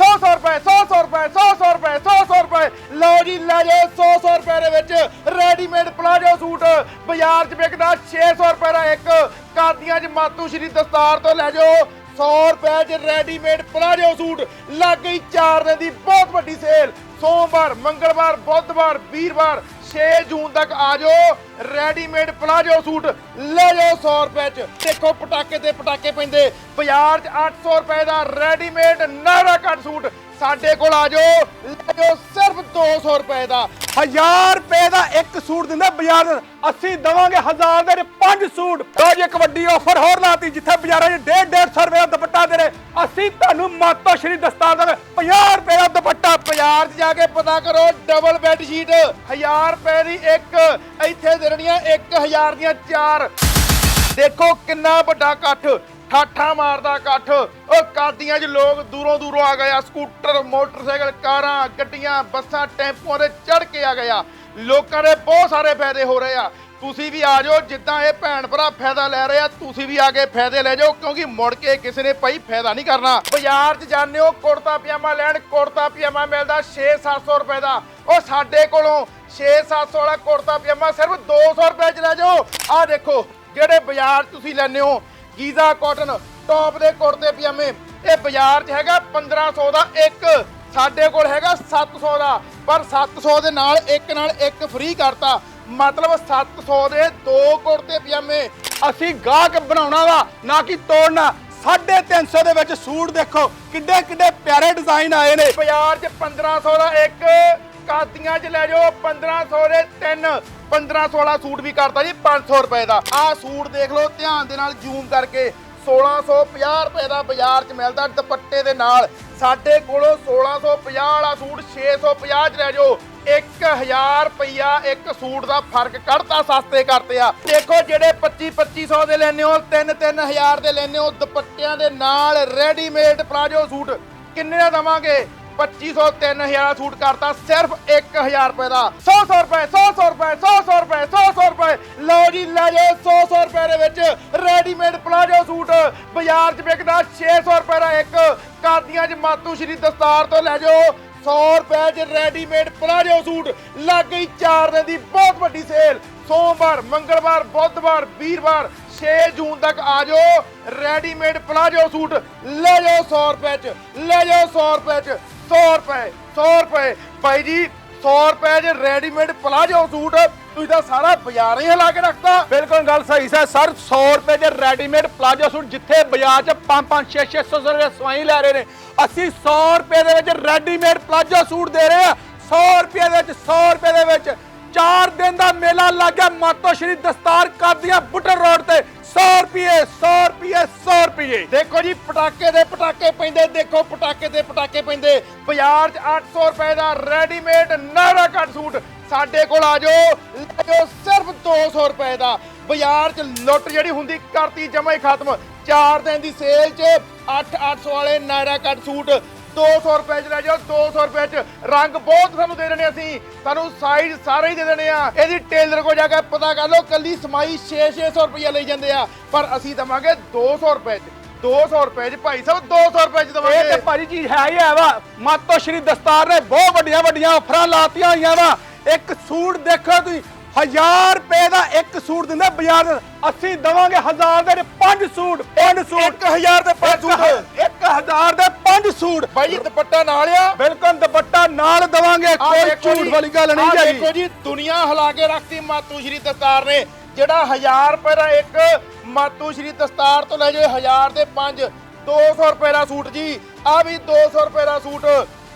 100 100 ਰੁਪਏ 100 100 ਰੁਪਏ 100 100 ਰੁਪਏ 100 100 ਰੁਪਏ। ਲਓ ਜੀ, ਲੈ ਜਾਓ 100 100 ਰੁਪਏ ਦੇ ਵਿੱਚ ਰੈਡੀਮੇਡ ਪਲਾਜੋ ਸੂਟ। ਬਾਜ਼ਾਰ 'ਚ ਵਿਕਦਾ 600 ਰੁਪਏ ਦਾ ਇੱਕ। ਕਾਦੀਆਂ 'ਚ ਮਾਤੂ ਸ਼੍ਰੀ ਦਸਤਾਰ ਤੋਂ ਲੈ ਜਾਓ। 100 ਰੁਪਏ 'ਚ ਰੈਡੀਮੇਡ ਪਲਾਜੋ ਸੂਟ। ਲੱਗ ਗਈ 4 ਦਿਨ ਦੀ ਬਹੁਤ ਵੱਡੀ ਸੇਲ ਸੋਮਵਾਰ, ਮੰਗਲਵਾਰ, ਬੁੱਧਵਾਰ, ਵੀਰਵਾਰ 6 ਜੂਨ ਤੱਕ ਆ ਜਾਓ। ਰੈਡੀਮੇਡ ਪਲਾਜੋ ਸੂਟ ਲੈ ਜਾਓ 100 ਰੁਪਏ 'ਚ। ਦੇਖੋ ਪਟਾਕੇ ਤੇ ਪਟਾਕੇ ਪੈਂਦੇ। ਬਾਜ਼ਾਰ 'ਚ 800 ਰੁਪਏ ਦਾ ਰੈਡੀਮੇਡ ਨਾਰਾ ਕੱਟ ਸੂਟ। ਸਾਡੇ ਕੋਲ ਆ ਜਾਓ। ਲੈ ਜਾਓ ਸਿਰਫ 200 ਰੁਪਏ ਦਾ। 1000 ਰੁਪਏ ਦਾ ਇੱਕ ਸੂਟ ਦਿੰਦਾ ਬਾਜ਼ਾਰ ਦੇ ਅਸੀਂ ਦਵਾਂਗੇ 1000 ਦੇ ਪੰਜ ਸੂਟ। ਲਓ ਜੀ, ਇੱਕ ਵੱਡੀ ਆਫਰ ਹੋਰ ਲਾਤੀ, ਜਿੱਥੇ ਬਾਜ਼ਾਰਾਂ 'ਚ 1.5 150 ਰੁਪਏ ਦਾ ਦੁਪੱਟਾ ਦੇ ਰਹੇ। ਅਸੀਂ ਤੁਹਾਨੂੰ ਮਾਤੋ ਸ਼੍ਰੀ ਦਸਤਾਰ ਦੇਵੇ 50 ਰੁਪਏ ਦਾ ਦੁਪੱਟਾ ਬਾਜ਼ਾਰ 'ਚ ਜਾ ਕੇ ਪਤਾ ਕਰੋ ਡਬਲ ਬੈੱਡ ਸ਼ੀਟ 1000 ਰੁਪਏ ਦੀ ਇੱਕ, ਇੱਥੇ ਦੇਣੀਆਂ 1000 ਦੀਆਂ ਚਾਰ। ਦੇਖੋ ਕਿੰਨਾ ਵੱਡਾ ਇਕੱਠ। ਠਾਠਾ ਮਾਰਦਾ ਇਕੱਠ। ਉਹ ਕਾਦੀਆਂ 'ਚ ਲੋਕ ਦੂਰੋਂ ਦੂਰੋਂ ਆ ਗਏ ਆ। ਸਕੂਟਰ, ਮੋਟਰਸਾਈਕਲ, ਕਾਰਾਂ, ਗੱਡੀਆਂ, ਬੱਸਾਂ, ਟੈਂਪੂਆਂ 'ਤੇ ਚੜ ਕੇ ਆ ਗਏ ਆ। ਲੋਕਾਂ ਦੇ ਬਹੁਤ ਸਾਰੇ ਫਾਇਦੇ ਹੋ ਰਹੇ ਆ। ਤੁਸੀਂ ਵੀ ਆ ਜਾਓ, ਜਿੱਦਾਂ ਇਹ ਭੈਣ ਭਰਾ ਫਾਇਦਾ ਲੈ ਰਹੇ ਆ, ਤੁਸੀਂ ਵੀ ਆ ਕੇ ਫਾਇਦੇ ਲੈ ਜਾਓ, ਕਿਉਂਕਿ ਮੁੜ ਕੇ ਕਿਸੇ ਨੇ ਭਾਈ ਫਾਇਦਾ ਨਹੀਂ ਕਰਨਾ। ਬਾਜ਼ਾਰ 'ਚ ਜਾਂਦੇ ਹੋ, ਕੁੜਤਾ ਪਜਾਮਾ ਲੈਣ, ਕੁੜਤਾ ਪਜਾਮਾ ਮਿਲਦਾ 6-700 ਰੁਪਏ ਦਾ। ਉਹ ਸਾਡੇ ਕੋਲੋਂ 6-700 ਵਾਲਾ ਕੁੜਤਾ ਪਜਾਮਾ ਸਿਰਫ 200 ਰੁਪਏ 'ਚ ਲੈ ਜਾਓ। ਆਹ ਦੇਖੋ, ਜਿਹੜੇ ਬਾਜ਼ਾਰ 'ਚ ਤੁਸੀਂ ਲੈਂਦੇ ਹੋ ਗੀਜ਼ਾ ਕਾਟਨ ਟੌਪ ਦੇ ਕੁੜਤੇ ਪਜਾਮੇ ਇਹ ਬਾਜ਼ਾਰ 'ਚ ਹੈਗਾ 1500 ਦਾ ਇੱਕ, ਸਾਡੇ ਕੋਲ ਹੈਗਾ 700 ਦਾ, ਪਰ 700 ਦੇ ਨਾਲ ਇੱਕ ਨਾਲ ਇੱਕ ਫ੍ਰੀ ਕਰਤਾ। ਮਤਲਬ 700 ਦੇ ਦੋ ਕੁੜਤੇ ਪਜਾਮੇ ਅਸੀਂ ਗਾਹਕ ਬਣਾਉਣਾ ਵਾ, ਨਾ ਕਿ ਤੋੜਨਾ। 350 ਦੇ ਵਿੱਚ ਸੂਟ ਦੇਖੋ ਕਿੱਡੇ ਕਿੱਡੇ ਪਿਆਰੇ ਡਿਜ਼ਾਈਨ ਆਏ ਨੇ। ਬਾਜ਼ਾਰ 'ਚ 1500 ਦਾ ਇੱਕ ਕਾਦੀਆਂ 'ਚ ਲੈ ਜਾਓ 1500 ਦੇ ਤਿੰਨ। 1500 ਵਾਲਾ ਸੂਟ ਵੀ ਕਰਤਾ ਜੀ 500 ਰੁਪਏ ਦਾ। ਆਹ ਸੂਟ ਦੇਖ ਲਓ, ਧਿਆਨ ਦੇ ਨਾਲ ਜ਼ੂਮ ਕਰਕੇ 1650 ਰੁਪਏ ਦਾ ਬਾਜ਼ਾਰ 'ਚ ਮਿਲਦਾ ਦੁਪੱਟੇ ਦੇ ਨਾਲ। ਸਾਡੇ ਕੋਲੋਂ 1650 ਵਾਲਾ ਸੂਟ 650 'ਚ ਲੈ ਜਾਓ। 1000 ਰੁਪਇਆ ਇੱਕ ਸੂਟ ਦਾ ਫ਼ਰਕ ਕੱਢਤਾ, ਸਸਤੇ ਕਰਤੇ ਆ। ਦੇਖੋ ਜਿਹੜੇ 25 2500 ਦੇ ਲੈਨੇ ਹੋ 3 3000 ਦੇ ਲੈਨੇ ਹੋ, ਦੁਪੱਟਿਆਂ ਦੇ ਨਾਲ ਰੈਡੀਮੇਡ ਪਲਾਜੋ ਸੂਟ। ਕਿੰਨੇ ਦਾ ਦਵਾਂਗੇ? 2500 3000 ਦਾ ਸੂਟ ਕਰਤਾ, ਸਿਰਫ 1000 ਰੁਪਏ ਦਾ। 100 100 ਰੁਪਏ 100 100 ਰੁਪਏ 100 100 ਰੁਪਏ 100 100 ਰੁਪਏ। ਲਓ ਜੀ, ਲੈ ਜਾਓ 100 100 ਰੁਪਏ ਦੇ ਵਿੱਚ ਰੈਡੀਮੇਡ ਪਲਾਜੋ ਸੂਟ। ਬਾਜ਼ਾਰ 'ਚ ਵਿਕਦਾ 600 ਰੁਪਏ ਦਾ ਇੱਕ। ਕਾਦੀਆਂ 'ਚ ਮਾਤੂ ਸ਼੍ਰੀ ਦਸਤਾਰ ਤੋਂ ਲੈ ਜਾਓ। 100 ਰੁਪਏ 'ਚ ਰੈਡੀਮੇਡ ਪਲਾਜੋ ਸੂਟ। ਲੱਗ ਗਈ 4 ਦਿਨ ਦੀ ਬਹੁਤ ਵੱਡੀ ਸੇਲ ਸੋਮਵਾਰ, ਮੰਗਲਵਾਰ, ਬੁੱਧਵਾਰ, ਵੀਰਵਾਰ 6 ਜੂਨ ਤੱਕ ਆ ਜਾਓ। Readymade palazzo suit. ਲੈ ਜਾਓ 100 ਰੁਪਏ 'ਚ, ਲੈ ਜਾਓ 100 ਰੁਪਏ 'ਚ। 100 ਰੁਪਏ 100 ਰੁਪਏ। ਭਾਈ ਜੀ 100 ਰੁਪਏ 'ਚ ਰੈਡੀਮੇਡ ਪਲਾਜੋ ਸੂਟ ਤੁਸੀਂ ਤਾਂ ਸਾਰਾ ਬਾਜ਼ਾਰ ਹੀ ਹਿਲਾ ਕੇ ਰੱਖਤਾ। ਬਿਲਕੁਲ ਗੱਲ ਸਹੀ ਸਰ ਸਰ 100 ਰੁਪਏ ਦੇ ਰੈਡੀਮੇਡ ਪਲਾਜੋ ਸੂਟ ਜਿੱਥੇ ਬਾਜ਼ਾਰ 'ਚ 5-5 6-600 ਰੁਪਏ ਸਵਾਈ ਲੈ ਰਹੇ ਨੇ, ਅਸੀਂ 100 ਰੁਪਏ ਦੇ ਵਿੱਚ ਰੈਡੀਮੇਡ ਪਲਾਜੋ ਸੂਟ ਦੇ ਰਹੇ ਆ 100 ਰੁਪਏ ਦੇ ਵਿੱਚ 100 ਰੁਪਏ ਦੇ ਵਿੱਚ 4 ਦਿਨ ਦਾ ਮੇਲਾ ਲੱਗ ਮਾਤੋ ਸ਼੍ਰੀ ਦਸਤਾਰ ਕਾਦੀਆਂ ਬੁੱਟਰ ਰੋਡ ਤੇ। 100 ਰੁਪਏ 100 ਰੁਪਏ 100 ਰੁਪਏ। ਦੇਖੋ ਜੀ, ਪਟਾਕੇ ਦੇ ਪਟਾਕੇ ਪੈਂਦੇ, ਦੇਖੋ ਪਟਾਕੇ ਦੇ ਪਟਾਕੇ ਪੈਂਦੇ। ਬਾਜ਼ਾਰ 'ਚ 800 ਰੁਪਏ ਦਾ ਰੈਡੀਮੇਡ ਨਾਰਾ ਕੱਟ ਸੂਟ ਸਾਡੇ ਕੋਲ ਆ ਜਾਓ। ਲੈ ਜਾਓ ਸਿਰਫ 200 ਰੁਪਏ ਦਾ। ਬਾਜ਼ਾਰ 'ਚ ਲੁੱਟ ਜਿਹੜੀ ਹੁੰਦੀ, ਕਰਤੀ ਜਮਾ ਹੀ ਖਤਮ। 4 ਦਿਨ ਦੀ ਸੇਲ 'ਚ 8 800 ਵਾਲੇ ਨਾਰਾ ਕੱਟ ਸੂਟ। 200 ਰੁਪਏ 'ਚ ਲੈ ਜਾਓ 200 ਰੁਪਏ 'ਚ। ਰੰਗ ਬਹੁਤ ਤੁਹਾਨੂੰ ਦੇ ਦੇਣੇ ਅਸੀਂ। ਤੁਹਾਨੂੰ ਸਾਈਜ਼ ਸਾਰੇ ਹੀ ਦੇ ਦੇਣੇ ਆ। ਇਹਦੀ ਟੇਲਰ ਕੋ ਜਾ ਕੇ ਪਤਾ ਕਰ ਲਓ, ਕੱਲੀ ਸਮਾਈ 6-600 ਰੁਪਏ ਲਈ ਜਾਂਦੇ ਆ। ਪਰ ਅਸੀਂ ਦਵਾਂਗੇ 200 ਰੁਪਏ 'ਚ। 200 ਰੁਪਏ 'ਚ ਭਾਈ ਸਾਹਿਬ 200 ਰੁਪਏ 'ਚ ਇਹ ਤੇ ਭਾਜੀ ਚੀਜ਼ ਹੈ ਹੀ ਹੈ ਵਾ। ਮਾਤੋ ਸ਼੍ਰੀ ਦਸਤਾਰ ਨੇ ਬਹੁਤ ਵੱਡੀਆਂ ਵੱਡੀਆਂ ਆਫਰਾਂ ਲਾਤੀਆਂ ਹੋਈਆਂ ਵਾ। ਇੱਕ ਸੂਟ ਦੇਖੋ ਤੁਸੀਂ 1000 ਰੁਪਏ ਦਾ ਇੱਕ ਸੂਟ ਦਿੰਦਾ ਬਾਜ਼ਾਰ ਦੇ ਅਸੀਂ ਦਵਾਂਗੇ 1000 ਦੇ ਪੰਜ ਸੂਟ ਪੰਜ ਸੂਟ। 1000 ਦੇ ਪੰਜ ਸੂਟ। 1000 ਦੇ ਪੰਜ ਸੂਟ। ਭਾਈ ਜੀ ਦੁਪੱਟਾ ਨਾਲ ਆ। ਬਿਲਕੁਲ ਦੁਪੱਟਾ ਨਾਲ ਦਵਾਂਗੇ ਕੋਈ ਝੂਠ ਵਾਲੀ ਗੱਲ ਨਹੀਂ ਹੈਗੀ। ਦੇਖੋ ਜੀ ਦੁਨੀਆ ਹਿਲਾ ਕੇ ਰੱਖਤੀ ਮਾਤੂ ਸ਼੍ਰੀ ਦਸਤਾਰ ਨੇ। ਜਿਹੜਾ 1000 ਰੁਪਏ ਦਾ ਇੱਕ ਮਾਤੂ ਸ਼੍ਰੀ ਦਸਤਾਰ ਤੋਂ ਲੈ ਜਾਓ 1000 ਦੇ ਪੰਜ 200 ਰੁਪਏ ਦਾ ਸੂਟ ਜੀ। ਆ ਵੀ 200 ਰੁਪਏ ਦਾ ਸੂਟ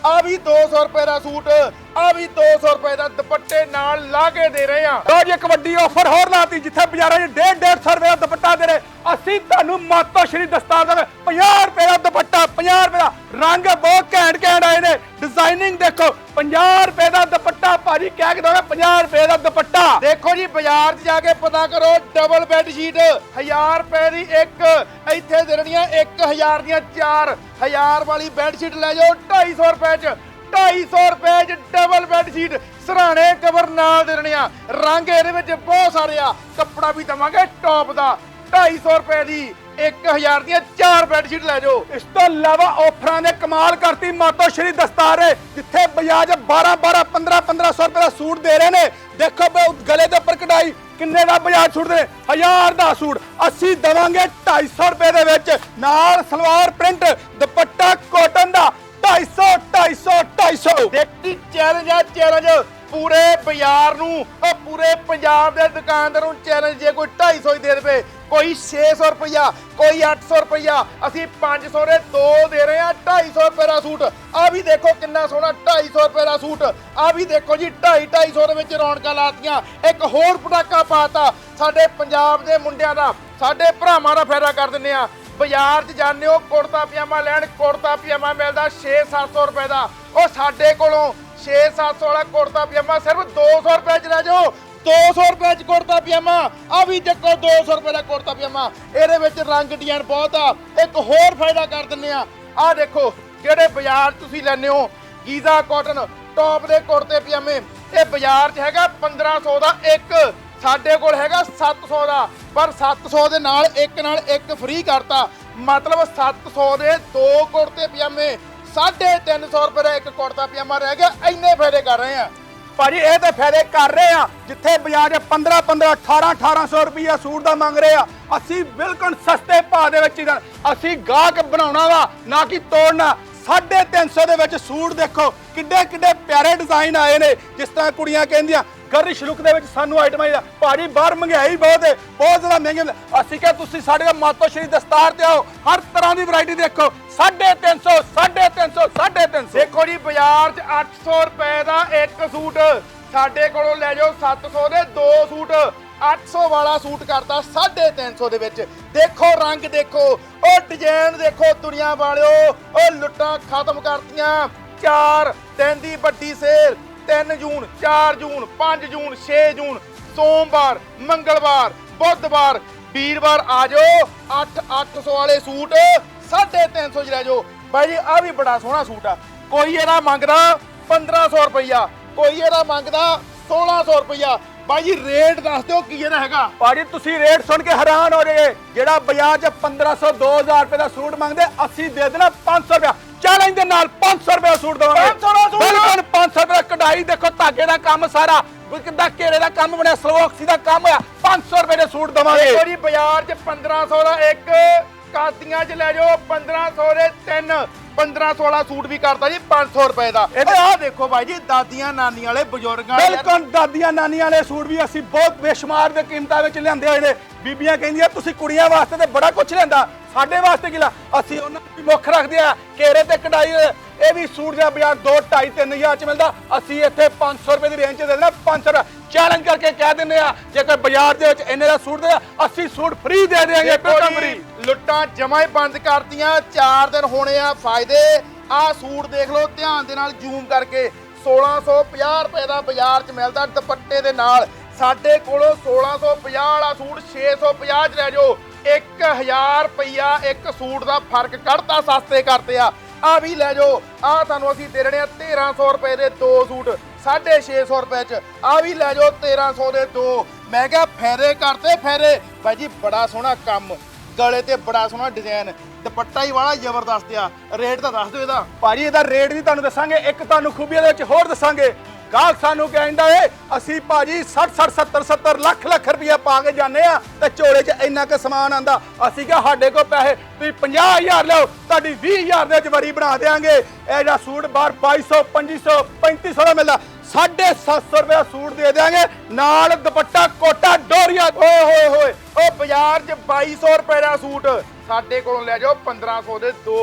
ਆ ਵੀ 200 ਰੁਪਏ ਦਾ ਸੂਟ। ਆ ਵੀ 200 ਰੁਪਏ ਦਾ ਦੁਪੱਟੇ ਨਾਲ ਲਾ ਕੇ ਦੇ ਰਹੇ ਆ ਲਓ ਜੀ, ਇੱਕ ਵੱਡੀ ਆਫਰ ਹੋਰ ਲਾਤੀ, ਜਿੱਥੇ ਬਾਜ਼ਾਰਾਂ 'ਚ 1.5 150 ਰੁਪਏ ਦਾ ਦੁਪੱਟਾ ਦੇ ਰਹੇ। ਅਸੀਂ ਤੁਹਾਨੂੰ ਮਾਤੋ ਸ਼੍ਰੀ ਦਸਤਾਰ ਦੇਵੇ 50 ਰੁਪਏ ਦਾ ਦੁਪੱਟਾ 50 ਰੁਪਏ ਦਾ ਰੰਗ ਬਹੁਤ ਘੈਂਟ ਘੈਂਟ ਆਏ ਨੇ। ਡਿਜ਼ਾਈਨਿੰਗ ਦੇਖੋ 50 ਰੁਪਏ ਦਾ ਦੁਪੱਟਾ, ਭਾਜੀ ਕਹਿ ਕੇ ਦੋਗੇ 50 ਰੁਪਏ ਦਾ ਦੁਪੱਟਾ। ਦੇਖੋ ਜੀ, ਬਾਜ਼ਾਰ 'ਚ ਜਾ ਕੇ ਪਤਾ ਕਰੋ ਡਬਲ ਬੈੱਡ ਸ਼ੀਟ 1000 ਰੁਪਏ ਦੀ ਇੱਕ, ਇੱਥੇ ਦੇਣੀਆਂ 1000 ਦੀਆਂ ਚਾਰ। 1000 ਵਾਲੀ ਬੈੱਡ ਸ਼ੀਟ ਲੈ ਜਾਓ 250 ਰੁਪਏ 'ਚ। 250 ਰੁਪਏ 'ਚ ਡਬਲ ਬੈੱਡ ਸ਼ੀਟ ਸਰਾਣੇ ਕਵਰ ਨਾਲ ਦੇਣੇ ਆ। ਰੰਗ ਇਹਦੇ ਵਿੱਚ ਬਹੁਤ ਸਾਰੇ ਆ। ਕੱਪੜਾ ਵੀ ਦਵਾਂਗੇ ਟੌਪ ਦਾ। 250 ਰੁਪਏ ਦੀ 1000 ਦੀਆਂ ਚਾਰ ਬੈੱਡ ਸ਼ੀਟ ਲੈ ਜਾਓ। ਇਸ ਤੋਂ ਇਲਾਵਾ ਆਫਰਾਂ ਨੇ ਕਮਾਲ ਕਰਤੀ ਮਾਤੋ ਸ਼੍ਰੀ ਦਸਤਾਰੇ। ਜਿੱਥੇ ਬਜਾਜ 12 12 15 1500 ਰੁਪਏ ਦਾ ਸੂਟ ਦੇ ਰਹੇ ਨੇ। ਦੇਖੋ ਬਈ ਗਲੇ ਦੇ ਉੱਪਰ ਕਢਾਈ ਕਿੰਨੇ ਦਾ ਬਜਾਜ ਸੂਟ ਦੇ? ਹਜ਼ਾਰ ਦਾ ਸੂਟ। ਅਸੀਂ ਦਵਾਂਗੇ 250 ਰੁਪਏ ਦੇ ਵਿੱਚ। ਨਾਲ ਸਲਵਾਰ ਪ੍ਰਿੰਟ, ਦੁਪੱਟਾ ਕਾਟਨ ਦਾ। 250 250 250 ਦੇਖੀ ਚੈਲੰਜ ਆ ਚੈਲੰਜ ਪੂਰੇ ਬਾਜ਼ਾਰ ਨੂੰ, ਉਹ ਪੂਰੇ ਪੰਜਾਬ ਦੇ ਦੁਕਾਨਦਾਰ ਨੂੰ ਚੈਲੰਜ ਜੇ ਕੋਈ 250 ਹੀ ਦੇ ਦੇਵੇ, ਕੋਈ 600 ਰੁਪਇਆ ਕੋਈ 800 ਰੁਪਇਆ ਅਸੀਂ 500 ਦੇ ਦੋ ਦੇ ਰਹੇ ਆ 250 ਰੁਪਏ ਦਾ ਸੂਟ। ਆ ਵੀ ਦੇਖੋ ਕਿੰਨਾ ਸੋਹਣਾ 250 ਰੁਪਏ ਦਾ ਸੂਟ। ਆ ਵੀ ਦੇਖੋ ਜੀ 2.5 250 ਦੇ ਵਿੱਚ ਰੌਣਕਾਂ ਲਾਤੀਆਂ। ਇੱਕ ਹੋਰ ਪਟਾਕਾ ਪਾਤਾ, ਸਾਡੇ ਪੰਜਾਬ ਦੇ ਮੁੰਡਿਆਂ ਦਾ, ਸਾਡੇ ਭਰਾਵਾਂ ਦਾ ਫਾਇਦਾ ਕਰ ਦਿੰਨੇ ਆ ਬਾਜ਼ਾਰ 'ਚ ਜਾਂਦੇ ਹੋ, ਕੁੜਤਾ ਪਜਾਮਾ ਲੈਣ, ਕੁੜਤਾ ਪਜਾਮਾ ਮਿਲਦਾ 6-700 ਰੁਪਏ ਦਾ। ਉਹ ਸਾਡੇ ਕੋਲੋਂ 6-700 ਵਾਲਾ ਕੁੜਤਾ ਪਜਾਮਾ ਸਿਰਫ 200 ਰੁਪਏ 'ਚ ਲੈ ਜਾਓ। 200 ਰੁਪਏ 'ਚ ਕੁੜਤਾ ਪਜਾਮਾ, ਆ ਵੀ ਦੇਖੋ 200 ਰੁਪਏ ਦਾ ਕੁੜਤਾ ਪਜਾਮਾ। ਇਹਦੇ ਵਿੱਚ ਰੰਗ ਡਿਜ਼ਾਈਨ ਬਹੁਤ ਆ। ਇੱਕ ਹੋਰ ਫਾਇਦਾ ਕਰ ਦਿੰਨੇ ਆ। ਆ ਦੇਖੋ ਜਿਹੜੇ ਬਾਜ਼ਾਰ 'ਚ ਤੁਸੀਂ ਲੈਂਦੇ ਹੋ? ਗੀਜ਼ਾ ਕਾਟਨ, ਟੌਪ ਦੇ ਕੁੜਤੇ ਪਜਾਮੇ। ਇਹ ਬਾਜ਼ਾਰ 'ਚ ਹੈਗਾ 1500 ਦਾ ਇੱਕ। ਸਾਡੇ ਕੋਲ ਹੈਗਾ 700 ਦਾ, ਪਰ 700 ਦੇ ਨਾਲ ਇੱਕ ਨਾਲ ਇੱਕ ਫ੍ਰੀ ਕਰਤਾ। ਮਤਲਬ 700 ਦੇ ਦੋ ਕੁੜਤੇ ਪਜਾਮੇ 350 ਰੁਪਏ ਦਾ ਇੱਕ ਕੁੜਤਾ ਪਜਾਮਾ ਰਹਿ ਗਿਆ, ਇੰਨੇ ਫਾਇਦੇ ਕਰ ਰਹੇ ਆ। ਭਾਜੀ, ਇਹ ਤੇ ਫਾਇਦੇ ਕਰ ਰਹੇ ਆ, ਜਿੱਥੇ ਬਜਾਜ 15 15 18 1800 ਰੁਪਈਆ ਸੂਟ ਦਾ ਮੰਗ ਰਹੇ ਆ। ਅਸੀਂ ਬਿਲਕੁਲ ਸਸਤੇ ਭਾਅ ਦੇ ਵਿੱਚ ਹੀ ਦੇਣਾ। ਅਸੀਂ ਗਾਹਕ ਬਣਾਉਣਾ ਵਾ, ਨਾ ਕਿ ਤੋੜਨਾ। 350 ਦੇ ਵਿੱਚ ਸੂਟ ਦੇਖੋ ਕਿੱਡੇ ਕਿੱਡੇ ਪਿਆਰੇ ਡਿਜ਼ਾਈਨ ਆਏ ਨੇ, ਜਿਸ ਤਰ੍ਹਾਂ ਕੁੜੀਆਂ ਕਹਿੰਦੀਆਂ ਗਰਿਸ਼ ਲੁੱਕ ਦੇ ਵਿੱਚ ਸਾਨੂੰ ਆਈਟਮਾਂ ਦਾ ਭਾਜੀ, ਬਾਹਰ ਮਹਿੰਗਾਈ ਬਹੁਤ ਹੈ, ਬਹੁਤ ਜ਼ਿਆਦਾ ਮਹਿੰਗੇ ਅਸੀਂ ਕਿਹਾ, ਤੁਸੀਂ ਸਾਡੇ ਕੋਲ ਮਾਤੋ ਸ਼੍ਰੀ ਦਸਤਾਰ ਤੇ ਆਓ। ਹਰ ਤਰ੍ਹਾਂ ਦੀ ਵੈਰਾਈਟੀ ਦੇਖੋ। 350 350 350 ਦੇਖੋ ਜੀ, ਬਾਜ਼ਾਰ 'ਚ 800 ਰੁਪਏ ਦਾ ਇੱਕ ਸੂਟ। ਸਾਡੇ ਕੋਲੋਂ ਲੈ ਜਾਓ 700 ਦੇ ਦੋ ਸੂਟ। 800 ਵਾਲਾ ਸੂਟ ਕਰਤਾ 350 ਦੇ ਵਿੱਚ। ਦੇਖੋ, ਰੰਗ ਦੇਖੋ। ਉਹ ਡਿਜ਼ਾਈਨ ਦੇਖੋ, ਦੁਨੀਆ ਵਾਲਿਓ। ਉਹ ਲੁੱਟਾਂ ਖਤਮ ਕਰਤੀਆਂ। ਚਾਰ ਦਿਨ ਦੀ ਵੱਡੀ ਸੇਲ 3 ਜੂਨ 4 ਜੂਨ 5 ਜੂਨ 6 ਜੂਨ, ਸੋਮਵਾਰ, ਮੰਗਲਵਾਰ, ਬੁੱਧਵਾਰ, ਵੀਰਵਾਰ ਆ ਜਾਓ। 8 800 ਵਾਲੇ ਸੂਟ 350 ਚ ਲੈ ਜਾਓ। ਬਾਈ ਜੀ ਆ ਵੀ ਬੜਾ ਸੋਹਣਾ ਸੂਟ ਆ। ਕੋਈ ਇਹਦਾ ਮੰਗਦਾ 1500 ਰੁਪਈਆ, ਕੋਈ ਇਹਦਾ ਮੰਗਦਾ 1600 ਰੁਪਈਆ। ਬਾਈ ਜੀ ਰੇਟ ਦੱਸ ਦਿਓ ਕੀ ਇਹਦਾ ਹੈਗਾ। ਭਾਜੀ ਤੁਸੀਂ ਰੇਟ ਸੁਣ ਕੇ ਹੈਰਾਨ ਹੋ ਜਾਓਗੇ ਜਿਹੜਾ ਬਾਜ਼ਾਰ 'ਚ 1500 2000 ਰੁਪਏ ਦਾ ਸੂਟ ਮੰਗਦੇ ਅਸੀਂ ਦੇ ਦੇਣਾ 500 ਰੁਪਏ ਚੈਲੰਜ ਦੇ ਨਾਲ 500 ਰੁਪਏ ਦਾ ਸੂਟ ਦਵਾਂਗੇ। 500 ਦਾ ਸੂਟ? ਬਿਲਕੁਲ 500 ਰੁਪਏ ਦਾ ਕਢਾਈ ਦੇਖੋ ਧਾਗੇ ਦਾ ਕੰਮ ਸਾਰਾ। ਕਿੱਦਾਂ ਘੇਰੇ ਦਾ ਕੰਮ ਬਣਿਆ ਸਲੋਕਸੀ ਦਾ ਕੰਮ ਹੋਇਆ। 500 ਰੁਪਏ ਦੇ ਸੂਟ ਦਵਾਂਗੇ। ਦੇਖੋ ਜੀ ਬਾਜ਼ਾਰ 'ਚ 1500 ਦਾ ਇੱਕ ਕਾਦੀਆਂ 'ਚ ਲੈ ਜਾਓ 1500 ਦੇ ਤਿੰਨ। 1500 ਵਾਲਾ ਸੂਟ ਵੀ ਕਰਤਾ ਜੀ 500 ਰੁਪਏ ਦਾ। ਇਹ ਇਹ ਆਹ ਦੇਖੋ ਬਾਈ ਜੀ ਦਾਦੀਆਂ ਨਾਨੀਆਂ ਵਾਲੇ ਬਜ਼ੁਰਗਾਂ ਵਾਲੇ। ਬਿਲਕੁਲ ਦਾਦੀਆਂ ਨਾਨੀਆਂ ਵਾਲੇ ਸੂਟ ਵੀ ਅਸੀਂ ਬਹੁਤ ਬੇਸ਼ੁਮਾਰ ਦੇ ਕੀਮਤਾਂ ਵਿੱਚ ਲਿਆਂਦੇ ਹੋਏ ਨੇ। ਬੀਬੀਆਂ ਕਹਿੰਦੀਆਂ ਤੁਸੀਂ ਕੁੜੀਆਂ ਵਾਸਤੇ ਤੇ ਬੜਾ ਕੁਝ ਲਿਆਂਦਾ। ਸਾਡੇ ਵਾਸਤੇ ਕੀ ਲਾ ਅਸੀਂ ਉਹਨਾਂ ਨੂੰ ਵੀ ਮੁੱਖ ਰੱਖਦੇ ਆ ਘੇਰੇ ਤੇ ਕਢਾਈ ਹੋਏ। ਇਹ ਵੀ ਸੂਟ ਦਾ ਬਾਜ਼ਾਰ 2 2.5 3000 ਚ ਮਿਲਦਾ। ਅਸੀਂ ਇੱਥੇ 500 ਰੁਪਏ ਦੀ ਰੇਂਜ 'ਚ ਦੇ ਦੇਣਾ 500 ਰੁਪਏ। ਚੈਲੰਜ ਕਰਕੇ ਕਹਿ ਦਿੰਦੇ ਆ ਜੇਕਰ ਬਾਜ਼ਾਰ ਦੇ ਵਿੱਚ ਇੰਨੇ ਦਾ ਸੂਟ ਦੇ ਅਸੀਂ ਸੂਟ ਫ੍ਰੀ ਦੇ ਦੇਖੋ ਬਿਲਕੁਲ ਜੀ, ਫ੍ਰੀ ਲੁੱਟਾਂ ਜਮਾ ਹੀ ਬੰਦ ਕਰਤੀਆਂ 4 ਦਿਨ ਹੋਣੇ ਆ ਫਾਇਦੇ। ਆਹ ਸੂਟ ਦੇਖ ਲਓ ਧਿਆਨ ਦੇ ਨਾਲ ਜ਼ੂਮ ਕਰਕੇ 1650 ਰੁਪਏ ਦਾ ਬਾਜ਼ਾਰ 'ਚ ਮਿਲਦਾ ਦੁਪੱਟੇ ਦੇ ਨਾਲ। ਸਾਡੇ ਕੋਲੋਂ 1650 ਵਾਲਾ ਸੂਟ 650 'ਚ ਲੈ ਜਾਓ। 1000 ਰੁਪਈਆ ਇੱਕ ਸੂਟ ਦਾ ਫ਼ਰਕ ਕੱਢਤਾ ਸਸਤੇ ਕਰਤੇ ਆ। ਆ ਵੀ ਲੈ ਜਾਓ। ਆ ਤੁਹਾਨੂੰ ਅਸੀਂ ਦੇ ਰਹੇ ਆ 1300 ਰੁਪਏ ਦੇ ਦੋ ਸੂਟ। 650 ਰੁਪਏ ਚ ਆ ਵੀ ਲੈ ਜਾਓ 1300 ਦੇ ਦੋ। ਮੈਂ ਕਿਹਾ ਫੇਰੇ ਕਰਤੇ ਫੇਰੇ। ਬਾਈ ਜੀ, ਬੜਾ ਸੋਹਣਾ ਕੰਮ। ਗਲੇ ਤੇ ਬੜਾ ਸੋਹਣਾ ਡਿਜ਼ਾਈਨ ਦੁਪੱਟਾ ਹੀ ਵਾਲਾ ਜ਼ਬਰਦਸਤ ਆ। ਰੇਟ ਤਾਂ ਦੱਸ ਦਿਓ ਇਹਦਾ। ਭਾਜੀ, ਇਹਦਾ ਰੇਟ ਵੀ ਤੁਹਾਨੂੰ ਦੱਸਾਂਗੇ, ਇੱਕ ਤੁਹਾਨੂੰ ਖੂਬੀਆਂ ਦੇ ਵਿੱਚ ਹੋਰ ਦੱਸਾਂਗੇ। ਗਾਹਕ ਸਾਨੂੰ ਕਹਿੰਦਾ ਏ, ਅਸੀਂ ਭਾਜੀ 60 60 70 70 ਲੱਖ ਲੱਖ ਰੁਪਇਆ ਪਾ ਕੇ ਜਾਂਦੇ ਆ, ਤੇ ਝੋਲੇ 'ਚ ਇੰਨਾ ਕੁ ਸਮਾਨ ਆਂਦਾ ਅਸੀਂ ਕਿਹਾ ਸਾਡੇ ਕੋਲ ਪੈਸੇ, ਤੁਸੀਂ 50000 ਲਿਓ ਤੁਹਾਡੀ 20000 ਦੇ ਵਿੱਚ ਵਰੀ ਬਣਾ ਦੇਾਂਗੇ ਇਹ ਜਿਹੜਾ ਸੂਟ ਬਾਹਰ 2200 2500 3500 ਦਾ ਮਿਲਦਾ 750 ਰੁਪਏ ਦਾ ਸੂਟ ਦੇ ਦੇਾਂਗੇ ਨਾਲ ਦੁਪੱਟਾ, ਕੋਟਾ, ਡੋਰੀਆ, ਓਏ ਹੋਏ ਹੋਏ, ਉਹ ਬਾਜ਼ਾਰ 'ਚ 2200 ਰੁਪਏ ਦਾ ਸੂਟ ਸਾਡੇ ਕੋਲੋਂ ਲੈ ਜਾਓ 1500 ਦੇ ਦੋ।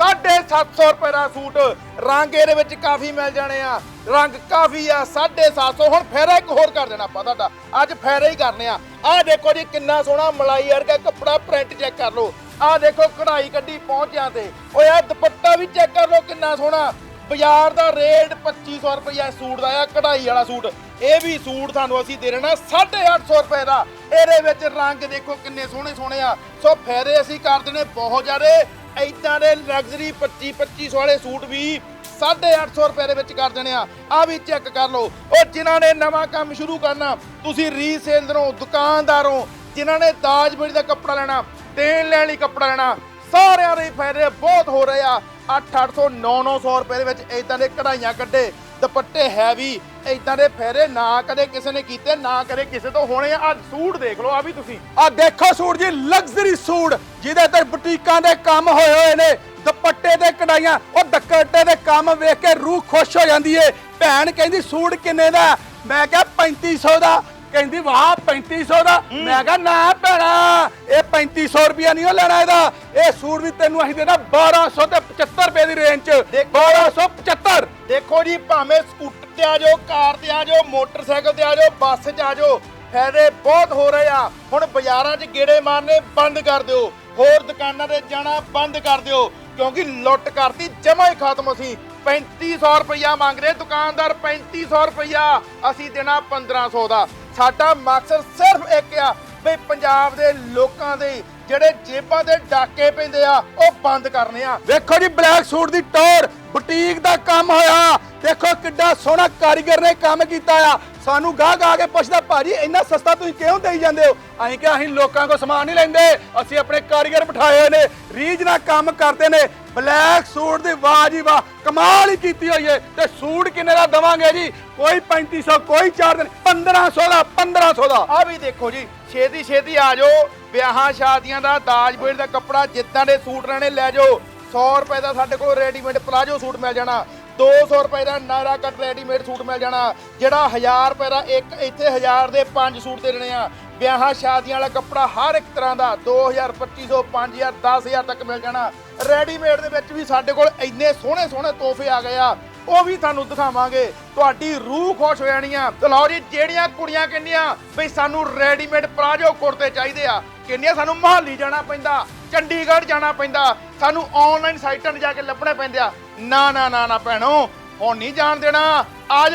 750 ਰੁਪਏ ਦਾ ਸੂਟ। ਰੰਗ ਇਹਦੇ ਵਿੱਚ ਕਾਫੀ ਮਿਲ ਜਾਣੇ ਆ। ਰੰਗ ਕਾਫੀ ਆ 750 ਹੁਣ ਫੇਰਾ ਇੱਕ ਹੋਰ ਕਰ ਦੇਣਾ ਆਪਾਂ ਤੁਹਾਡਾ। ਅੱਜ ਫੇਰਾ ਹੀ ਕਰਨੇ ਆ। ਆਹ ਦੇਖੋ ਜੀ, ਕਿੰਨਾ ਸੋਹਣਾ ਮਲਾਈ ਵਰਗਾ ਕੱਪੜਾ ਪ੍ਰਿੰਟ ਚੈੱਕ ਕਰ ਲਓ। ਆਹ ਦੇਖੋ, ਕਢਾਈ ਕੱਢੀ ਪਹੁੰਚਿਆਂ ਤੇ। ਓਏ ਆ ਦੁਪੱਟਾ ਵੀ ਚੈੱਕ ਕਰ ਲਓ, ਕਿੰਨਾ ਸੋਹਣਾ। ਬਾਜ਼ਾਰ ਦਾ ਰੇਟ 2500 ਰੁਪਇਆ ਸੂਟ ਦਾ ਆ, ਕਢਾਈ ਵਾਲਾ ਸੂਟ। ਇਹ ਵੀ ਸੂਟ ਤੁਹਾਨੂੰ ਅਸੀਂ ਦੇ ਦੇਣਾ 850 ਰੁਪਏ ਦਾ। ਇਹਦੇ ਵਿੱਚ ਰੰਗ ਦੇਖੋ ਕਿੰਨੇ ਸੋਹਣੇ ਸੋਹਣੇ ਆ। ਸੋ ਫਾਇਦੇ ਅਸੀਂ ਕਰ ਦੇਣੇ ਬਹੁਤ ਜ਼ਿਆਦੇ। ਐਦਾਂ ਦੇ ਲਗਜ਼ਰੀ 25 2500 ਵਾਲੇ ਸੂਟ ਵੀ 850 ਰੁਪਏ ਦੇ ਵਿੱਚ ਕਰ ਦੇਣੇ ਆ। ਆ ਵੀ ਚੈੱਕ ਕਰ ਲਓ। ਉਹ ਜਿਨ੍ਹਾਂ ਨੇ ਨਵਾਂ ਕੰਮ ਸ਼ੁਰੂ ਕਰਨਾ, ਤੁਸੀਂ ਰੀਸੇਲਰੋਂ ਦੁਕਾਨਦਾਰੋਂ ਜਿਨ੍ਹਾਂ ਨੇ ਦਾਜ ਬੜੀ ਦਾ ਕੱਪੜਾ ਲੈਣਾ, ਦੇਣ ਲੈਣ ਲਈ ਕੱਪੜਾ ਲੈਣਾ, ਸਾਰਿਆਂ ਦੇ ਫਾਇਦੇ ਬਹੁਤ ਹੋ ਰਹੇ ਆ। 8-800 9-900 ਰੁਪਏ ਦੇ ਵਿੱਚ ਇਦਾਂ ਦੇ ਕਢਾਈਆਂ ਕੱਢੇ। ਦੁਪੱਟੇ ਹੈਵੀ ਇਦਾਂ ਦੇ ਫਾਇਦੇ ਨਾ ਕਦੇ ਕਿਸੇ ਨੇ ਕੀਤੇ, ਨਾ ਕਦੇ ਕਿਸੇ ਤੋਂ ਹੋਣੇ ਆ। ਆਹ ਸੂਟ ਦੇਖ ਲਓ ਆ ਵੀ ਤੁਸੀਂ। ਆ ਦੇਖੋ ਸੂਟ ਜੀ ਲਗਜ਼ਰੀ ਸੂਟ, ਜਿਹਦੇ ਤੇ ਬੁਟੀਕਾਂ ਦੇ ਕੰਮ ਹੋਏ ਹੋਏ ਨੇ, ਦੁਪੱਟੇ ਤੇ ਕਢਾਈਆਂ, ਉਹ ਦੁਪੱਟੇ ਦੇ ਕੰਮ ਵੇਖ ਕੇ ਰੂਹ ਖੁਸ਼ ਹੋ ਜਾਂਦੀ ਏ। ਭੈਣ ਕਹਿੰਦੀ, ਸੂਟ ਕਿੰਨੇ ਦਾ? ਮੈਂ ਕਿਹਾ 3500 ਦਾ। ਕਹਿੰਦੀ ਵਾਹ 3500 ਦਾ। ਮੈਂ ਕਿਹਾ ਨਾ ਭੈਣਾ ਇਹ 3500 ਰੁਪਿਆ ਨਹੀਂ ਉਹ ਲੈਣਾ ਇਹਦਾ। ਇਹ ਸੂਟ ਵੀ ਤੈਨੂੰ ਅਸੀਂ ਦੇਣਾ 1200 ਤੇ 75 ਰੁਪਏ ਦੀ ਰੇਂਜ ਚ। ਦੇਖੋ। 1275 ਦੇਖੋ ਜੀ ਭਾਵੇਂ ਸਕੂਟਰ ਤੇ ਆ ਜਾਓ ਕਾਰ ਤੇ ਆ ਜਾਓ ਮੋਟਰਸਾਈਕਲ ਤੇ ਆ ਜਾਓ ਬੱਸ 'ਚ ਆ ਜਾਓ ਫਾਇਦੇ ਬਹੁਤ ਹੋ ਰਹੇ ਆ। ਹੁਣ ਬਾਜ਼ਾਰਾਂ 'ਚ ਗੇੜੇ ਮਾਰਨੇ ਬੰਦ ਕਰ ਦਿਓ। ਹੋਰ ਦੁਕਾਨਾਂ ਤੇ ਜਾਣਾ ਬੰਦ ਕਰ ਦਿਓ। ਕਿਉਂਕਿ ਲੁੱਟ ਕਰਤੀ ਜਮਾ ਹੀ ਖਤਮ ਅਸੀਂ। 3500 ਰੁਪਇਆ ਮੰਗ ਰਹੇ ਦੁਕਾਨਦਾਰ 3500 ਰੁਪਇਆ ਅਸੀਂ ਦੇਣਾ 1500 ਦਾ। ਸਾਡਾ ਮਕਸਦ ਸਿਰਫ ਇੱਕ ਆ ਵੀ ਪੰਜਾਬ ਦੇ ਲੋਕਾਂ ਦੇ ਜਿਹੜੇ ਜੇਬਾਂ ਦੇ ਡਾਕੇ ਪੈਂਦੇ ਆ, ਉਹ ਬੰਦ ਕਰਨੇ ਆ। ਵੇਖੋ ਜੀ ਬਲੈਕ ਸੂਟ ਦੀ ਟੌਰ ਬੁਟੀਕ ਦਾ ਕੰਮ ਹੋਇਆ। ਦੇਖੋ ਕਿੱਡਾ ਸੋਹਣਾ ਕਾਰੀਗਰ ਨੇ ਕੰਮ ਕੀਤਾ ਆ। ਸਾਨੂੰ ਗਾਹ ਗਾ ਕੇ ਪੁੱਛਦਾ, ਭਾਜੀ, ਇੰਨਾ ਸਸਤਾ ਤੁਸੀਂ ਕਿਉਂ ਦੇਈ ਜਾਂਦੇ ਹੋ? ਅਸੀਂ ਕਿਹਾ, ਅਸੀਂ ਲੋਕਾਂ ਕੋ ਸਮਾਨ ਨਹੀਂ ਲੈਂਦੇ। ਅਸੀਂ ਆਪਣੇ ਕਾਰੀਗਰ ਬਿਠਾਏ ਨੇ, ਰੀਝ ਨਾਲ ਕੰਮ ਕਰਦੇ ਨੇ। ਬਲੈਕ ਸੂਟ ਦੀ ਵਾਹ ਜੀ ਵਾਹ, ਕਮਾਲ ਹੀ ਕੀਤੀ ਹੋਈ ਏ। ਤੇ ਸੂਟ ਕਿੰਨੇ ਦਾ ਦਵਾਂਗੇ ਜੀ? ਕੋਈ 3500 ਕੋਈ 4 ਦਿਨ 1500 ਦਾ 1500 ਦਾ। ਆ ਵੀ ਦੇਖੋ ਜੀ, ਛੇਤੀ ਛੇਤੀ ਆ ਜਾਓ। ਵਿਆਹਾਂ ਸ਼ਾਦੀਆਂ ਦਾ, ਦਾਜ ਬੇੜ ਦਾ ਕੱਪੜਾ, ਜਿੱਦਾਂ ਦੇ ਸੂਟ ਰਹਿਣੇ ਲੈ ਜਾਓ। 100 ਰੁਪਏ ਦਾ ਸਾਡੇ ਕੋਲ ਰੈਡੀਮੇਡ ਪਲਾਜੋ ਸੂਟ ਮਿਲ ਜਾਣਾ। 200 ਰੁਪਏ ਦਾ ਨਾਇਰਾ ਕੱਟ ਰੈਡੀਮੇਡ ਸੂਟ ਮਿਲ ਜਾਣਾ। ਜਿਹੜਾ 1000 ਰੁਪਏ ਦਾ ਇੱਕ, ਇੱਥੇ 1000 ਦੇ ਪੰਜ ਸੂਟ ਦੇ ਦੇਣੇ ਆ। ਵਿਆਹਾਂ ਸ਼ਾਦੀਆਂ ਵਾਲਾ ਕੱਪੜਾ ਹਰ ਇੱਕ ਤਰ੍ਹਾਂ ਦਾ 2000 2500 5000 10000 ਤੱਕ ਮਿਲ ਜਾਣਾ। ਰੈਡੀਮੇਡ ਦੇ ਵਿੱਚ ਵੀ ਸਾਡੇ ਕੋਲ ਇੰਨੇ ਸੋਹਣੇ ਸੋਹਣੇ ਤੋਹਫੇ ਆ ਗਏ ਆ। ਉਹ ਵੀ ਤੁਹਾਨੂੰ ਦਿਖਾਵਾਂਗੇ। ਤੁਹਾਡੀ ਰੂਹ ਖੁਸ਼ ਹੋ ਜਾਣੀ ਆ। ਤੇ ਲਓ ਜੀ, ਜਿਹੜੀਆਂ ਕੁੜੀਆਂ ਕਹਿੰਦੀਆਂ ਵੀ ਸਾਨੂੰ ਰੈਡੀਮੇਡ ਪਲਾਜੋ ਕੁੜਤੇ ਚਾਹੀਦੇ ਆ, ਕਹਿੰਦੀਆਂ ਸਾਨੂੰ ਮਹਾਲੀ ਜਾਣਾ ਪੈਂਦਾ, ਚੰਡੀਗੜ੍ਹ ਜਾਣਾ ਪੈਂਦਾ, ਸਾਨੂੰ ਆਨਲਾਈਨ ਸਾਈਟਾਂ 'ਤੇ ਜਾ ਕੇ ਲੱਭਣੇ ਪੈਂਦੇ ਆ। ਨਾ ਨਾ ਨਾ ਨਾ ਭੈਣੋ ਹੁਣ ਨਹੀਂ ਜਾਣ ਦੇਣਾ। ਆ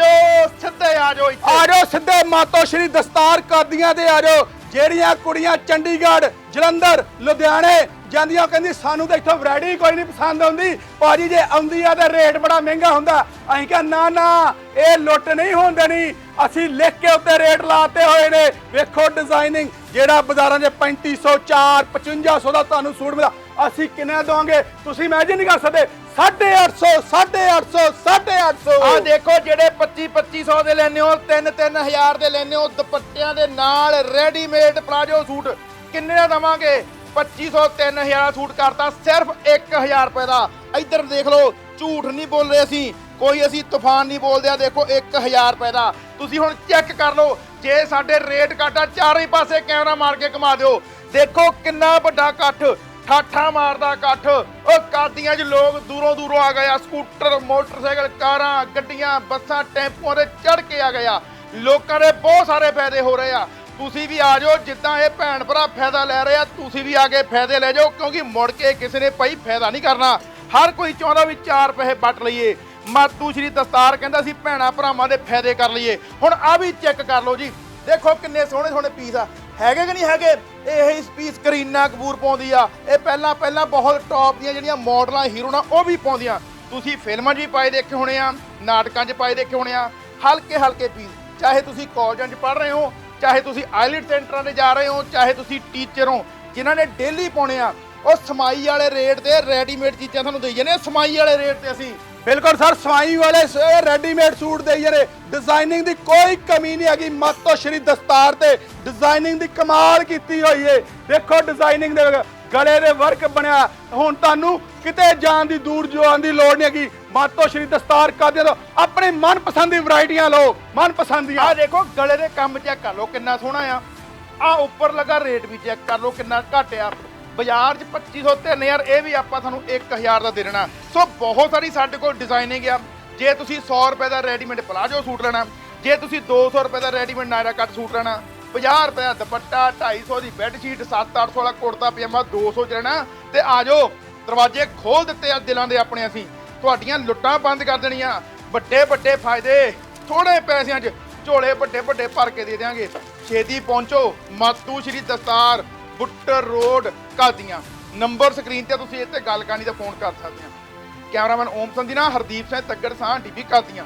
ਸਿੱਧੇ ਆ ਇੱਥੇ। ਆ ਸਿੱਧੇ ਮਾਤੋ ਸ਼੍ਰੀ ਦਸਤਾਰ ਕਾਦੀਆਂ ਤੇ ਆ ਜਾਓ ਜਿਹੜੀਆਂ ਕੁੜੀਆਂ ਚੰਡੀਗੜ੍ਹ, ਜਲੰਧਰ, ਲੁਧਿਆਣੇ ਜਾਂਦੀਆਂ ਕਹਿੰਦੀ, ਸਾਨੂੰ ਤਾਂ ਇੱਥੋਂ ਵੈਰਾਈਟੀ ਕੋਈ ਨਹੀਂ ਪਸੰਦ ਆਉਂਦੀ। ਭਾਜੀ, ਜੇ ਆਉਂਦੀ ਆ ਤਾਂ ਰੇਟ ਬੜਾ ਮਹਿੰਗਾ ਹੁੰਦਾ। ਅਸੀਂ ਕਿਹਾ, ਨਾ ਨਾ, ਇਹ ਲੁੱਟ ਨਹੀਂ ਹੋਣ ਦੇਣੀ। ਅਸੀਂ ਲਿਖ ਕੇ ਉੱਤੇ ਰੇਟ ਲਾਤੇ ਹੋਏ ਨੇ। ਵੇਖੋ ਡਿਜ਼ਾਈਨਿੰਗ ਜਿਹੜਾ ਬਾਜ਼ਾਰਾਂ 'ਚ 3500 4 5500 ਦਾ ਤੁਹਾਨੂੰ ਸੂਟ ਮਿਲਦਾ ਅਸੀਂ ਕਿੰਨਾ ਦਵਾਂਗੇ? ਤੁਸੀਂ ਇਮੇਜਿਨ ਨਹੀਂ ਕਰ ਸਕਦੇ। 850 850 ਆ 850 ਦੇਖੋ ਜਿਹੜੇ 25 2500 ਦੇ ਲੈਣੇ ਹੋ 3 3000 ਦੇ ਲੈਣੇ ਹੋ, ਦੁਪੱਟਿਆਂ ਦੇ ਨਾਲ ਰੈਡੀਮੇਡ ਪਲਾਜੋ ਸੂਟ। ਕਿੰਨੇ ਦਾ ਦਵਾਂਗੇ? 2500 3000 ਦਾ ਸੂਟ ਕਰਤਾ, ਸਿਰਫ 1000 ਰੁਪਏ ਦਾ। ਇੱਧਰ ਦੇਖ ਲਓ, ਝੂਠ ਨਹੀਂ ਬੋਲ ਰਹੇ ਅਸੀਂ। ਕੋਈ ਅਸੀਂ ਤੂਫਾਨ ਨਹੀਂ ਬੋਲਦੇ ਆ, ਦੇਖੋ 1000 ਰੁਪਏ ਦਾ। ਤੁਸੀਂ ਹੁਣ ਚੈੱਕ ਕਰ ਲਓ, ਜੇ ਸਾਡੇ ਰੇਟ ਕਾਟਾ ਚਾਰੇ ਪਾਸੇ ਕੈਮਰਾ ਮਾਰ ਕੇ ਘੁਮਾ ਦਿਓ। ਦੇਖੋ ਕਿੰਨਾ ਵੱਡਾ ਇਕੱਠ, ਠਾਠਾ ਮਾਰਦਾ ਇਕੱਠ। ਉਹ ਕਾਦੀਆਂ 'ਚ ਲੋਕ ਦੂਰੋਂ ਦੂਰੋਂ ਆ ਗਏ ਆ, ਸਕੂਟਰ, ਮੋਟਰਸਾਈਕਲ, ਕਾਰਾਂ, ਗੱਡੀਆਂ, ਬੱਸਾਂ, ਟੈਂਪੂਆਂ 'ਤੇ ਚੜ ਕੇ ਆ ਗਏ ਆ। ਲੋਕਾਂ ਦੇ ਬਹੁਤ ਸਾਰੇ ਫਾਇਦੇ ਹੋ ਰਹੇ ਆ। ਤੁਸੀਂ ਵੀ ਆ ਜਾਓ, ਜਿੱਦਾਂ ਇਹ ਭੈਣ ਭਰਾ ਫਾਇਦਾ ਲੈ ਰਹੇ ਆ, ਤੁਸੀਂ ਵੀ ਆ ਕੇ ਫਾਇਦੇ ਲੈ ਜਾਓ, ਕਿਉਂਕਿ ਮੁੜ ਕੇ ਕਿਸੇ ਨੇ ਭਾਈ ਫਾਇਦਾ ਨਹੀਂ ਕਰਨਾ। ਹਰ ਕੋਈ ਚਾਹੁੰਦਾ ਵੀ ਚਾਰ ਪੈਸੇ ਵੱਟ ਲਈਏ। ਮਾਤੂ ਸ਼੍ਰੀ ਦਸਤਾਰ ਕਹਿੰਦਾ ਸੀ, ਭੈਣਾ ਭਰਾਵਾਂ ਦੇ ਫਾਇਦੇ ਕਰ ਲਈਏ। ਹੁਣ ਆ ਵੀ ਚੈੱਕ ਕਰ ਲਓ ਜੀ। ਦੇਖੋ ਕਿੰਨੇ ਸੋਹਣੇ ਸੋਹਣੇ ਪੀਸ ਆ। ਹੈਗੇ ਕਿ ਨਹੀਂ ਹੈਗੇ? ਇਹ ਹੀ ਪੀਸ ਕਰੀਨਾ ਕਪੂਰ ਪਾਉਂਦੀ ਆ। ਇਹ ਪਹਿਲਾਂ ਪਹਿਲਾਂ ਬਹੁਤ ਟੌਪ ਦੀਆਂ ਜਿਹੜੀਆਂ ਮਾਡਲਾਂ ਹੀਰੋਣਾ ਉਹ ਵੀ ਪਾਉਂਦੀਆਂ। ਤੁਸੀਂ ਫਿਲਮਾਂ 'ਚ ਵੀ ਪਾਏ ਦੇਖੇ ਹੋਣੇ ਆ, ਨਾਟਕਾਂ 'ਚ ਪਾਏ ਦੇਖੇ ਹੋਣੇ ਆ। ਹਲਕੇ ਹਲਕੇ ਪੀਸ ਚਾਹੇ ਤੁਸੀਂ ਕਾਲਜਾਂ 'ਚ ਪੜ੍ਹ ਰਹੇ ਹੋ, ਚਾਹੇ ਤੁਸੀਂ ਆਈਲੈਟ ਸੈਂਟਰਾਂ 'ਤੇ ਜਾ ਰਹੇ ਹੋ, ਚਾਹੇ ਤੁਸੀਂ ਟੀਚਰ ਹੋ, ਜਿਨ੍ਹਾਂ ਨੇ ਡੇਲੀ ਪਾਉਣੇ ਆ, ਉਹ ਸਮਾਈ ਵਾਲੇ ਰੇਟ ਤੇ ਰੈਡੀਮੇਡ ਚੀਜ਼ਾਂ ਤੁਹਾਨੂੰ ਦੇਈ ਜਾਂਦੇ ਆ। ਸਮਾਈ ਵਾਲੇ ਰੇਟ ਤੇ ਅਸੀਂ ਬਿਲਕੁਲ ਸਰ, ਸਵਾਈ ਵਾਲੇ ਰੈਡੀਮੇਡ ਸੂਟ ਦੇ ਜਿਹੜੇ ਡਿਜ਼ਾਈਨਿੰਗ ਦੀ ਕੋਈ ਕਮੀ ਨਹੀਂ ਹੈਗੀ। ਮਾਤੋ ਸ਼੍ਰੀ ਦਸਤਾਰ ਤੇ ਡਿਜ਼ਾਈਨਿੰਗ ਦੀ ਕਮਾਲ ਕੀਤੀ ਹੋਈ ਏ। ਦੇਖੋ ਡਿਜ਼ਾਈਨਿੰਗ ਦੇ ਗਲੇ ਦੇ ਵਰਕ ਬਣਿਆ। ਹੁਣ ਤੁਹਾਨੂੰ ਕਿਤੇ ਜਾਣ ਦੀ ਦੂਰ ਜਾਣ ਦੀ ਲੋੜ ਨਹੀਂ ਹੈਗੀ। ਮਾਤੋ ਸ਼੍ਰੀ ਦਸਤਾਰ ਕਾਦੇ ਤੋਂ ਆਪਣੀ ਮਨਪਸੰਦ ਦੀ ਵੈਰਾਈਟੀਆਂ ਲਓ। ਮਨਪਸੰਦ ਦੀਆਂ। ਆ ਦੇਖੋ, ਗਲੇ ਦੇ ਕੰਮ ਚੈੱਕ ਕਰ ਲਓ ਕਿੰਨਾ ਸੋਹਣਾ ਆ। ਆ ਉੱਪਰ ਲੱਗਾ ਰੇਟ ਵੀ ਚੈੱਕ ਕਰ ਲਓ ਕਿੰਨਾ ਘੱਟ ਆ। ਬਾਜ਼ਾਰ 'ਚ 2500 3000 ਇਹ ਵੀ ਆਪਾਂ ਤੁਹਾਨੂੰ 1000 ਦਾ ਦੇ ਦੇਣਾ। ਸੋ ਬਹੁਤ ਸਾਰੀ ਸਾਡੇ ਕੋਲ ਡਿਜ਼ਾਈਨਿੰਗ ਆ। ਜੇ ਤੁਸੀਂ 100 ਰੁਪਏ ਦਾ ਰੈਡੀਮੇਡ ਪਲਾਜੋ ਸੂਟ ਲੈਣਾ, ਜੇ ਤੁਸੀਂ 200 ਰੁਪਏ ਦਾ ਰੈਡੀਮੇਡ ਨਾਇਰਾ ਕੱਟ ਸੂਟ ਲੈਣਾ 50 ਰੁਪਏ ਦਾ ਦੁਪੱਟਾ 250 ਦੀ ਬੈੱਡ ਸ਼ੀਟ 7-800 ਵਾਲਾ ਕੁੜਤਾ, ਪਜਾਮਾ 200 ਚ ਲੈਣਾ। ਤੇ ਆ ਜਾਓ, ਦਰਵਾਜ਼ੇ ਖੋਲ ਦਿੱਤੇ ਆ ਦਿਲਾਂ ਦੇ ਆਪਣੇ ਅਸੀਂ। ਤੁਹਾਡੀਆਂ ਲੁੱਟਾਂ ਬੰਦ ਕਰ ਦੇਣੀਆਂ। ਵੱਡੇ ਵੱਡੇ ਫਾਇਦੇ ਥੋੜੇ ਪੈਸਿਆਂ 'ਚ ਝੋਲੇ ਵੱਡੇ ਵੱਡੇ ਭਰ ਕੇ ਦੇ ਦਿਆਂਗੇ। ਛੇਤੀ ਪਹੁੰਚੋ। Matu Shri Dastar Buttar road Qadian number screen ਤੇ ਤੁਸੀਂ ਇੱਥੇ ਗੱਲ ਕਰਨੀ ਤਾਂ ਫੋਨ ਕਰ ਸਕਦੇ ਆ। ਕੈਮਰਾਮੈਨ ਓਮ ਸੰਧੀ ਨਾਲ ਹਰਦੀਪ ਸਿੰਘ ਤੱਗੜ ਸਾਹ ਡੀਬੀ ਕਾਦੀਆਂ